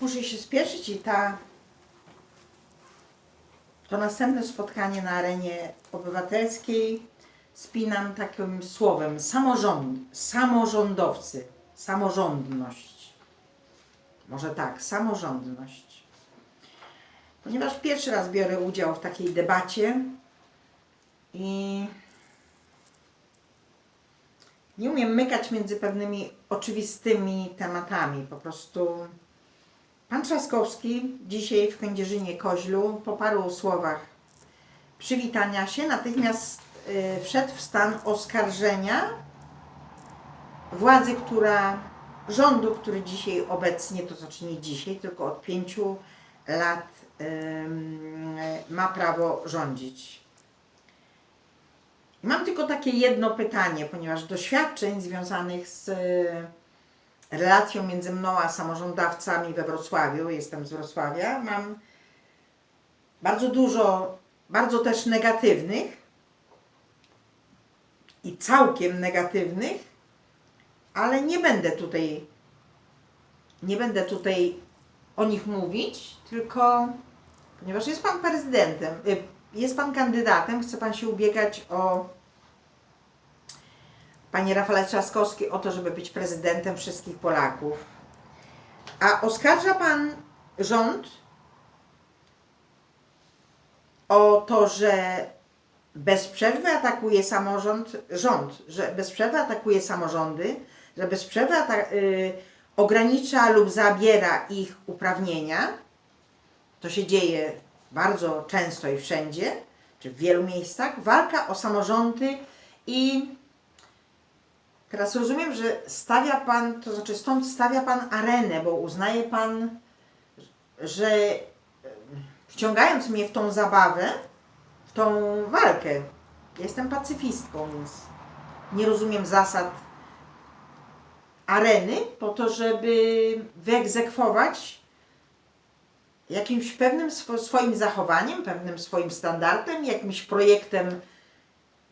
Muszę się spieszyć i ta to następne spotkanie na arenie obywatelskiej spinam takim słowem samorząd, samorządowcy, samorządność. Może tak, samorządność. Ponieważ pierwszy raz biorę udział w takiej debacie i nie umiem mykać między pewnymi oczywistymi tematami. Po prostu pan Trzaskowski dzisiaj w Kędzierzynie-Koźlu po paru słowach przywitania się natychmiast y, wszedł w stan oskarżenia władzy, która, rządu, który dzisiaj obecnie, to znaczy nie dzisiaj, tylko od pięciu lat ma prawo rządzić. Mam tylko takie jedno pytanie, ponieważ doświadczeń związanych z relacją między mną a samorządowcami we Wrocławiu, jestem z Wrocławia, mam bardzo dużo, bardzo też negatywnych i całkiem negatywnych, ale nie będę tutaj, nie będę tutaj o nich mówić, tylko ponieważ jest Pan prezydentem, y, jest Pan kandydatem, chce Pan się ubiegać o Panie Rafale Trzaskowski o to, żeby być prezydentem wszystkich Polaków. A oskarża Pan rząd o to, że bez przerwy atakuje samorząd, rząd, że bez przerwy atakuje samorządy, że bez przerwy y, ogranicza lub zabiera ich uprawnienia. To się dzieje bardzo często i wszędzie, czy w wielu miejscach. Walka o samorządy i Teraz rozumiem, że stawia Pan, to znaczy stąd stawia Pan arenę, bo uznaje Pan, że wciągając mnie w tą zabawę, w tą walkę, jestem pacyfistką, więc nie rozumiem zasad areny po to, żeby wyegzekwować jakimś pewnym swo- swoim zachowaniem, pewnym swoim standardem, jakimś projektem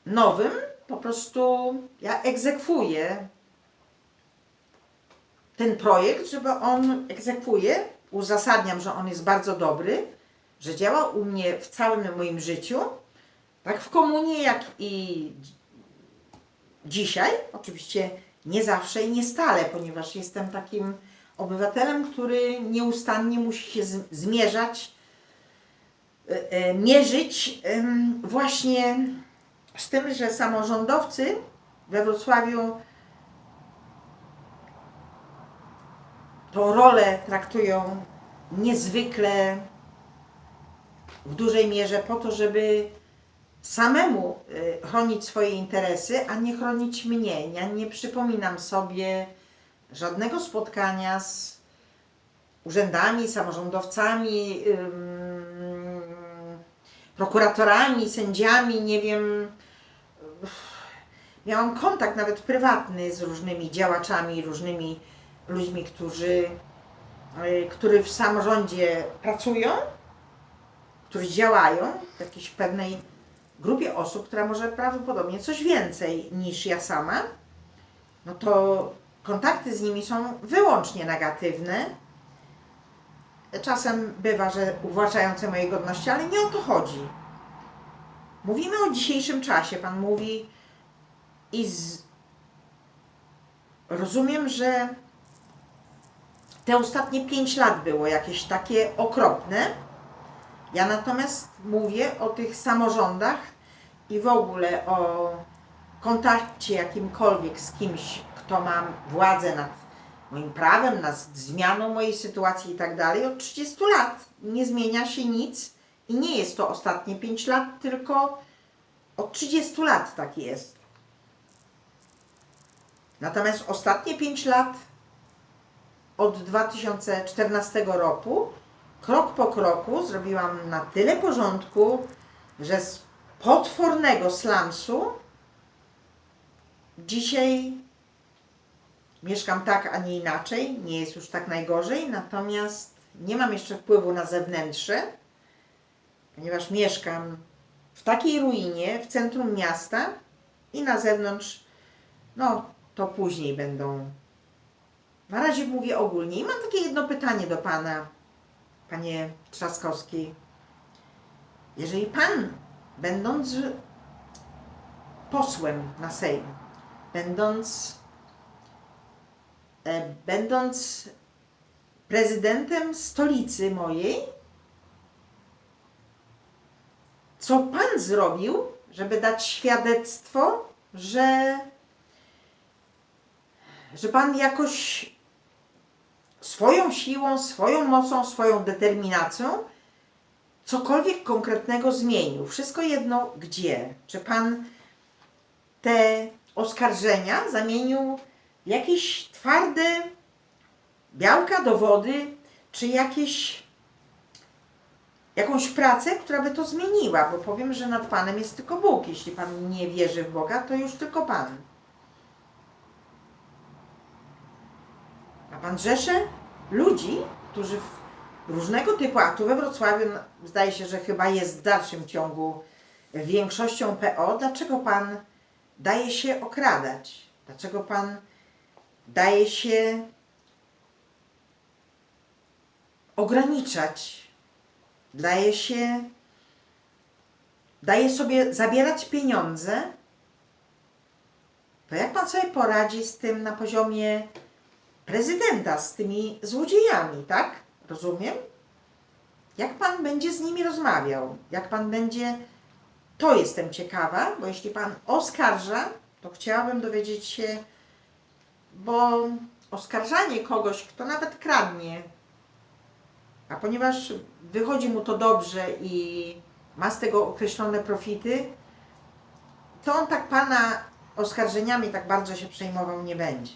nowym, po prostu ja egzekwuję ten projekt, żeby on egzekwuje, uzasadniam, że on jest bardzo dobry, że działa u mnie w całym moim życiu, tak w komunie, jak i dzi- dzisiaj. Oczywiście nie zawsze i nie stale, ponieważ jestem takim obywatelem, który nieustannie musi się zmierzać, e, e, mierzyć właśnie z tym, że samorządowcy we Wrocławiu tą rolę traktują niezwykle w dużej mierze po to, żeby samemu y, chronić swoje interesy, a nie chronić mnie. Ja nie przypominam sobie żadnego spotkania z urzędami, samorządowcami, prokuratorami, sędziami, nie wiem. Miałam kontakt nawet prywatny z różnymi działaczami, różnymi ludźmi, którzy, y, którzy w samorządzie pracują, którzy działają w jakiejś pewnej grupie osób, która może prawdopodobnie coś więcej niż ja sama, no to kontakty z nimi są wyłącznie negatywne. Czasem bywa, że uwłaczające mojej godności, ale nie o to chodzi. Mówimy o dzisiejszym czasie. Pan mówi i z... rozumiem, że te ostatnie pięć lat było jakieś takie okropne. Ja natomiast mówię o tych samorządach i w ogóle o kontakcie jakimkolwiek z kimś, kto ma władzę nad moim prawem, nad zmianą mojej sytuacji i tak dalej. Od 30 lat nie zmienia się nic i nie jest to ostatnie 5 lat, tylko od 30 lat tak jest. Natomiast ostatnie 5 lat od 2014 roku krok po kroku zrobiłam na tyle porządku, że z potwornego slamsu dzisiaj mieszkam tak, a nie inaczej. Nie jest już tak najgorzej, natomiast nie mam jeszcze wpływu na zewnętrzne, ponieważ mieszkam w takiej ruinie w centrum miasta i na zewnątrz, no to później będą Na razie mówię ogólnie. I mam takie jedno pytanie do Pana, Panie Trzaskowski. Jeżeli Pan, będąc posłem na Sejm, będąc, e, będąc prezydentem stolicy mojej, co Pan zrobił, żeby dać świadectwo, że, że Pan jakoś swoją siłą, swoją mocą, swoją determinacją cokolwiek konkretnego zmienił. Wszystko jedno gdzie. Czy Pan te oskarżenia zamienił w jakieś twarde białka, dowody, czy jakieś, jakąś pracę, która by to zmieniła, bo powiem, że nad Panem jest tylko Bóg. Jeśli Pan nie wierzy w Boga, to już tylko Pan. A Pan rzesze ludzi, którzy w różnego typu, a tu we Wrocławiu no, zdaje się, że chyba jest w dalszym ciągu większością PO, dlaczego Pan daje się okradać? Dlaczego Pan daje się ograniczać? Daje się, daje sobie zabierać pieniądze? To jak Pan sobie poradzi z tym na poziomie prezydenta, z tymi złodziejami, tak? Rozumiem? Jak Pan będzie z nimi rozmawiał? Jak Pan będzie... To jestem ciekawa, bo jeśli Pan oskarża, to chciałabym dowiedzieć się, bo oskarżanie kogoś, kto nawet kradnie, a ponieważ wychodzi mu to dobrze i ma z tego określone profity, to on tak Pana oskarżeniami tak bardzo się przejmował nie będzie.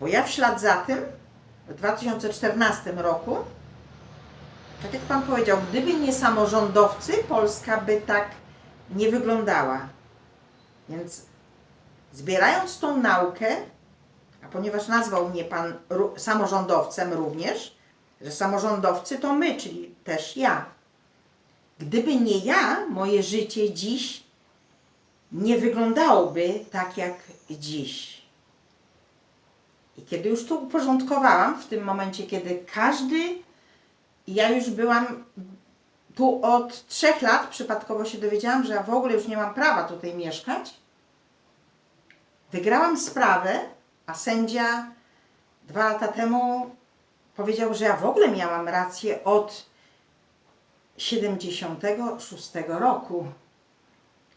Bo ja w ślad za tym w 2014 roku, tak jak Pan powiedział, gdyby nie samorządowcy, Polska by tak nie wyglądała. Więc zbierając tą naukę, a ponieważ nazwał mnie Pan samorządowcem również, że samorządowcy to my, czyli też ja. Gdyby nie ja, moje życie dziś nie wyglądałoby tak jak dziś. I kiedy już to uporządkowałam, w tym momencie, kiedy każdy, ja już byłam tu od trzech lat, przypadkowo się dowiedziałam, że ja w ogóle już nie mam prawa tutaj mieszkać. Wygrałam sprawę, a sędzia dwa lata temu powiedział, że ja w ogóle miałam rację od 76 roku.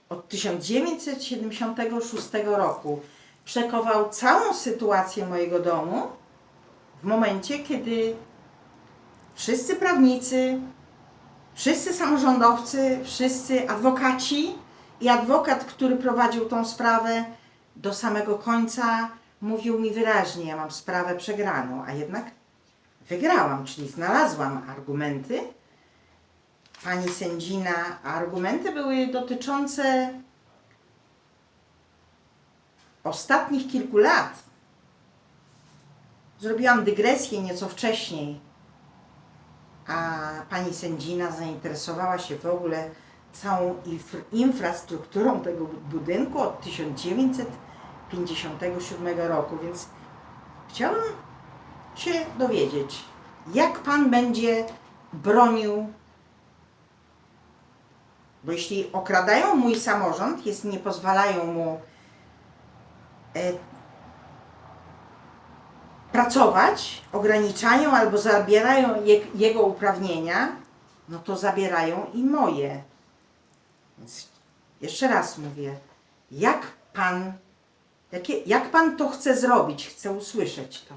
Od 1976 roku przekował całą sytuację mojego domu w momencie, kiedy wszyscy prawnicy, wszyscy samorządowcy, wszyscy adwokaci i adwokat, który prowadził tą sprawę do samego końca, mówił mi wyraźnie, ja mam sprawę przegraną, a jednak wygrałam, czyli znalazłam argumenty. Pani sędzina, a argumenty były dotyczące ostatnich kilku lat zrobiłam dygresję nieco wcześniej, a pani sędzina zainteresowała się w ogóle całą infr- infrastrukturą tego bu- budynku od 1957 roku, więc chciałam się dowiedzieć, jak pan będzie bronił bo jeśli okradają mój samorząd, jest, nie pozwalają mu e, pracować, ograniczają albo zabierają je, jego uprawnienia, no to zabierają i moje. Więc jeszcze raz mówię, jak pan, jakie, jak pan to chce zrobić? Chcę usłyszeć to.